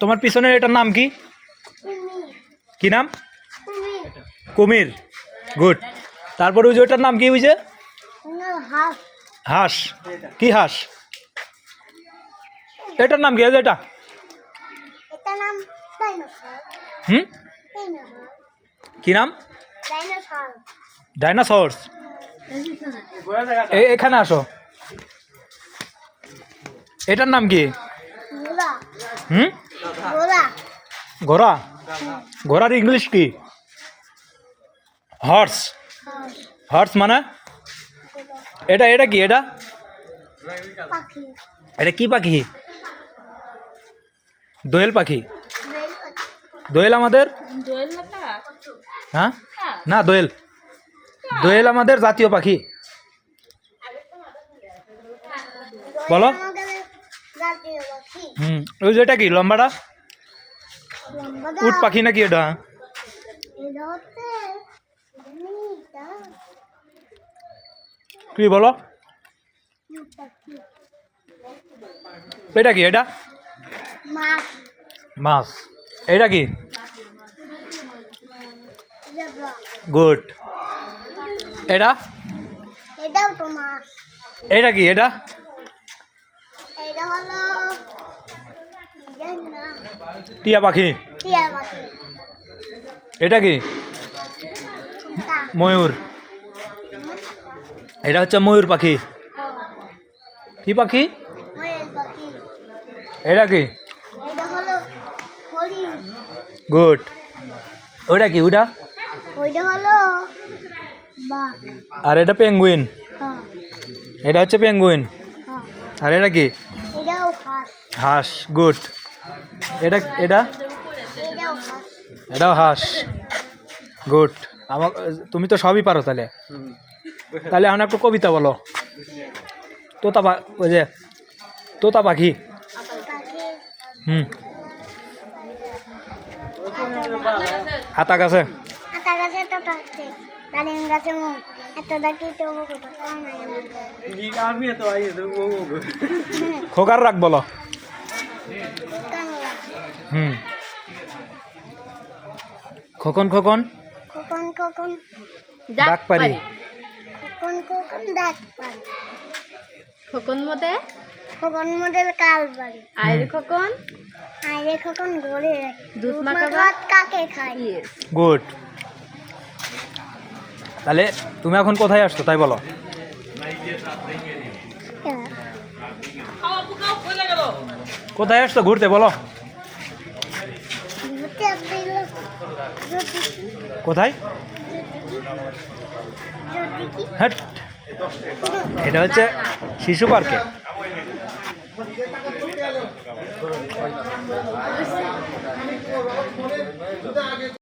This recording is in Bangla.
তোমার পিছনের এটার নাম কি? কি নাম? কুমির। গুড তারপরে ওই যে ওটার নাম কি ওই যে? হাঁস। কি হাঁস? এটার নাম কি? এটা। হুম? কি নাম? ডাইনোসর। ডাইনোসরস এখানে আসো। এটার নাম কি? হুম? ঘোড়া? ঘোড়ার ইংলিশ কি? হর্স। হর্স মানে? এটা এটা কি, এটা? এটা কি পাখি? দোয়েল পাখি? দোয়েল আমাদের? হ্যাঁ? না, দোয়েল। দোয়েল আমাদের জাতীয় পাখি। বলো। হুম ওই যে এটা কি লম্বাটা? লম্বা উট পাখি নাকি এটা? কি বলো? এটা কি এটা? মাছ। এটা কি? গুড। এটা? এটা কি এটা? টিয়া পাখি। এটা কি? ময়ূর। এটা হচ্ছে ময়ূর পাখি। কি পাখি? এটা কি? গুড। ওটা কি? ওটা? আর এটা পেঙ্গুইন। হ্যাঁ। এটা হচ্ছে পেঙ্গুইন। হ্যাঁ। আর এটা কি? হাঁস গুড এটা এটা? এটাও হাঁস গুড আমার তুমি তো সবই পারো তাহলে। তাহলে আমার একটু কবিতা বলো। তোতা ওই যে, তোতা পাখি। হুম। হাতা গাছে? আতা গাছে ডালিম গাছে খোকার রাখ বলো। হুম। খোকন খোকন? কখন কখন ডাক পারি। কখন কখন ডাক পাই খোকন মতে কখন মডেল কাল বাড়ি আইরে খোকন আইরে কখন ঘরে দুধ দুধ মাখা ভাত কাকে খাই গুড। তাহলে তুমি এখন কোথায় আসছো? তাই বলো। কোথায় আসছো? ঘুরতে বলো। কোথায়? এটা হচ্ছে শিশু পার্কে।